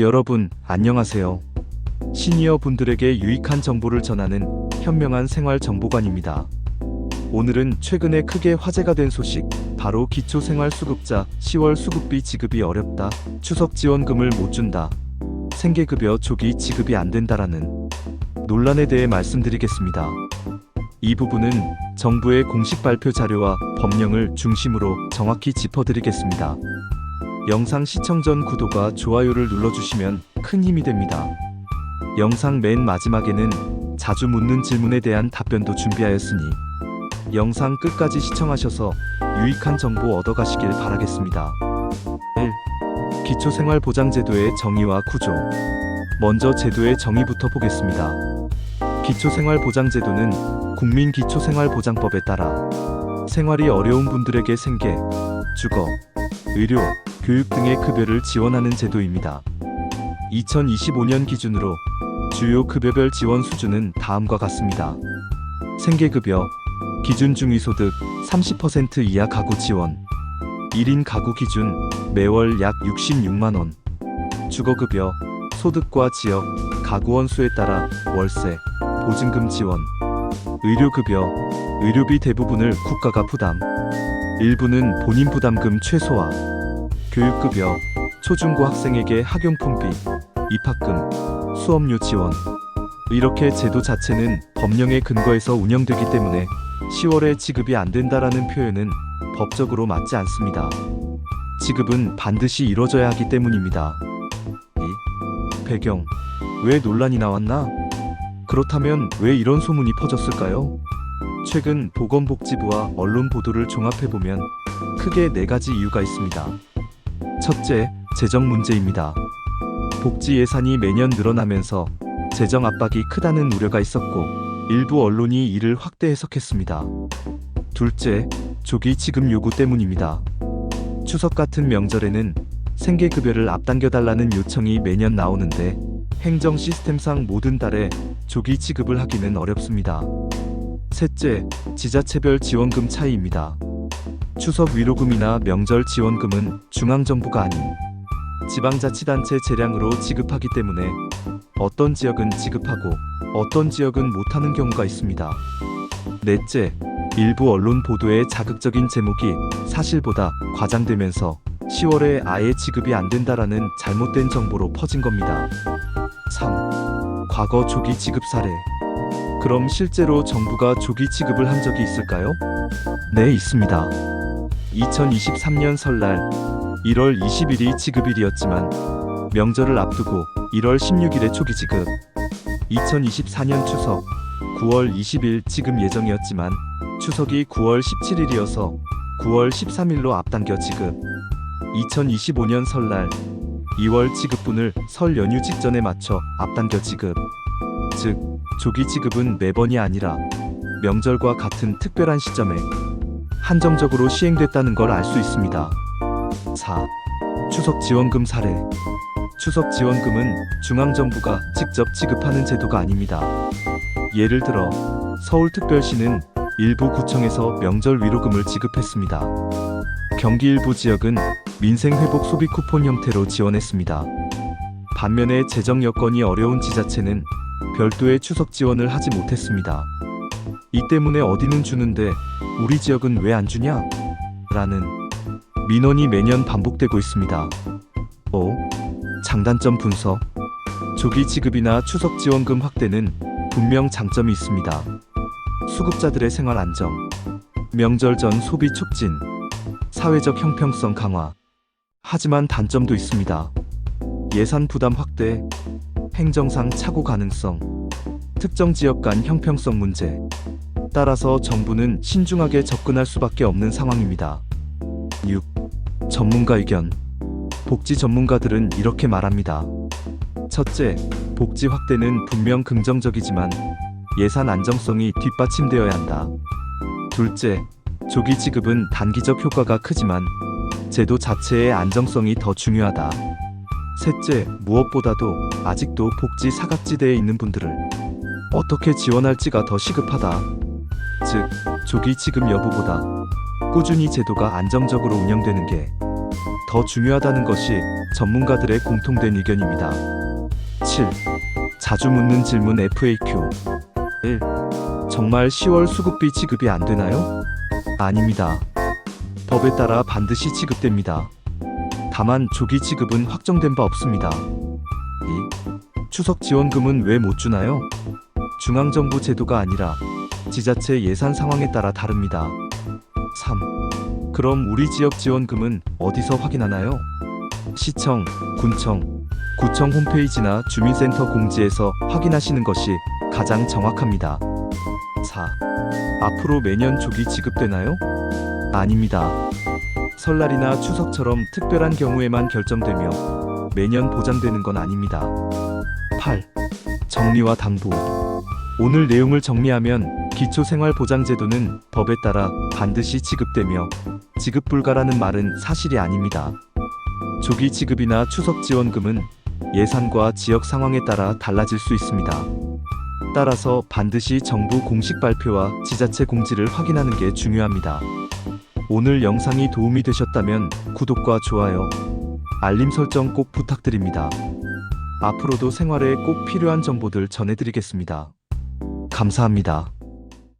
여러분, 안녕하세요. 시니어 분들에게 유익한 정보를 전하는 현명한 생활 정보관입니다. 오늘은 최근에 크게 화제가 된 소식, 바로 기초생활수급자 10월 수급비 지급이 어렵다, 추석 지원금을 못 준다, 생계급여 조기 지급이 안 된다라는 논란에 대해 말씀드리겠습니다. 이 부분은 정부의 공식 발표 자료와 법령을 중심으로 정확히 짚어드리겠습니다. 영상 시청 전 구독과 좋아요를 눌러주시면 큰 힘이 됩니다. 영상 맨 마지막에는 자주 묻는 질문에 대한 답변도 준비하였으니 영상 끝까지 시청하셔서 유익한 정보 얻어가시길 바라겠습니다. 1. 기초생활보장제도의 정의와 구조 먼저 제도의 정의부터 보겠습니다. 기초생활보장제도는 국민기초생활보장법에 따라 생활이 어려운 분들에게 생계, 주거, 의료, 교육 등의 급여를 지원하는 제도입니다. 2025년 기준으로 주요 급여별 지원 수준은 다음과 같습니다. 생계급여, 기준 중위소득 30% 이하 가구 지원, 1인 가구 기준 매월 약 66만원, 주거급여, 소득과 지역, 가구원 수에 따라 월세, 보증금 지원, 의료급여, 의료비 대부분을 국가가 부담, 일부는 본인 부담금 최소화, 교육급여, 초중고 학생에게 학용품비, 입학금, 수업료 지원. 이렇게 제도 자체는 법령에 근거해서 운영되기 때문에 10월에 지급이 안 된다라는 표현은 법적으로 맞지 않습니다. 지급은 반드시 이뤄져야 하기 때문입니다. 2. 배경. 왜 논란이 나왔나? 그렇다면 왜 이런 소문이 퍼졌을까요? 최근 보건복지부와 언론 보도를 종합해보면 크게 네 가지 이유가 있습니다. 첫째, 재정 문제입니다. 복지 예산이 매년 늘어나면서 재정 압박이 크다는 우려가 있었고, 일부 언론이 이를 확대 해석했습니다. 둘째, 조기 지급 요구 때문입니다. 추석 같은 명절에는 생계급여를 앞당겨달라는 요청이 매년 나오는데, 행정 시스템상 모든 달에 조기 지급을 하기는 어렵습니다. 셋째, 지자체별 지원금 차이입니다. 추석 위로금이나 명절 지원금은 중앙정부가 아닌 지방자치단체 재량으로 지급하기 때문에 어떤 지역은 지급하고 어떤 지역은 못하는 경우가 있습니다. 넷째, 일부 언론 보도의 자극적인 제목이 사실보다 과장되면서 10월에 아예 지급이 안 된다라는 잘못된 정보로 퍼진 겁니다. 3. 과거 조기 지급 사례. 그럼 실제로 정부가 조기 지급을 한 적이 있을까요? 네, 있습니다. 2023년 설날 1월 20일이 지급일이었지만 명절을 앞두고 1월 16일에 초기 지급 2024년 추석 9월 20일 지급 예정이었지만 추석이 9월 17일이어서 9월 13일로 앞당겨 지급. 2025년 설날 2월 지급분을 설 연휴 직전에 맞춰 앞당겨 지급. 즉 조기 지급은 매번이 아니라 명절과 같은 특별한 시점에 한정적으로 시행됐다는 걸 알 수 있습니다. 4. 추석 지원금 사례. 추석 지원금은 중앙정부가 직접 지급하는 제도가 아닙니다. 예를 들어 서울특별시는 일부 구청에서 명절 위로금을 지급했습니다. 경기 일부 지역은 민생회복 소비 쿠폰 형태로 지원했습니다. 반면에 재정 여건이 어려운 지자체는 별도의 추석 지원을 하지 못했습니다. 이 때문에 어디는 주는데 우리 지역은 왜 안 주냐? 라는 민원이 매년 반복되고 있습니다. 5. 장단점 분석. 조기 지급이나 추석 지원금 확대는 분명 장점이 있습니다. 수급자들의 생활 안정, 명절 전 소비 촉진, 사회적 형평성 강화. 하지만 단점도 있습니다. 예산 부담 확대, 행정상 착오 가능성, 특정 지역 간 형평성 문제. 따라서 정부는 신중하게 접근할 수밖에 없는 상황입니다. 6. 전문가 의견. 복지 전문가들은 이렇게 말합니다. 첫째, 복지 확대는 분명 긍정적이지만 예산 안정성이 뒷받침되어야 한다. 둘째, 조기 지급은 단기적 효과가 크지만 제도 자체의 안정성이 더 중요하다. 셋째, 무엇보다도 아직도 복지 사각지대에 있는 분들을 어떻게 지원할지가 더 시급하다. 즉, 조기 지급 여부보다 꾸준히 제도가 안정적으로 운영되는 게 더 중요하다는 것이 전문가들의 공통된 의견입니다. 7. 자주 묻는 질문 FAQ 1. 정말 10월 수급비 지급이 안 되나요? 아닙니다. 법에 따라 반드시 지급됩니다. 다만 조기 지급은 확정된 바 없습니다. 2. 추석 지원금은 왜 못 주나요? 중앙정부 제도가 아니라 지자체 예산 상황에 따라 다릅니다. 3. 그럼 우리 지역 지원금은 어디서 확인하나요? 시청, 군청, 구청 홈페이지나 주민센터 공지에서 확인하시는 것이 가장 정확합니다. 4. 앞으로 매년 조기 지급되나요? 아닙니다. 설날이나 추석처럼 특별한 경우에만 결정되며 매년 보장되는 건 아닙니다. 8. 정리와 당부. 오늘 내용을 정리하면 기초생활보장제도는 법에 따라 반드시 지급되며 지급 불가라는 말은 사실이 아닙니다. 조기 지급이나 추석 지원금은 예산과 지역 상황에 따라 달라질 수 있습니다. 따라서 반드시 정부 공식 발표와 지자체 공지를 확인하는 게 중요합니다. 오늘 영상이 도움이 되셨다면 구독과 좋아요, 알림 설정 꼭 부탁드립니다. 앞으로도 생활에 꼭 필요한 정보들 전해드리겠습니다. 감사합니다.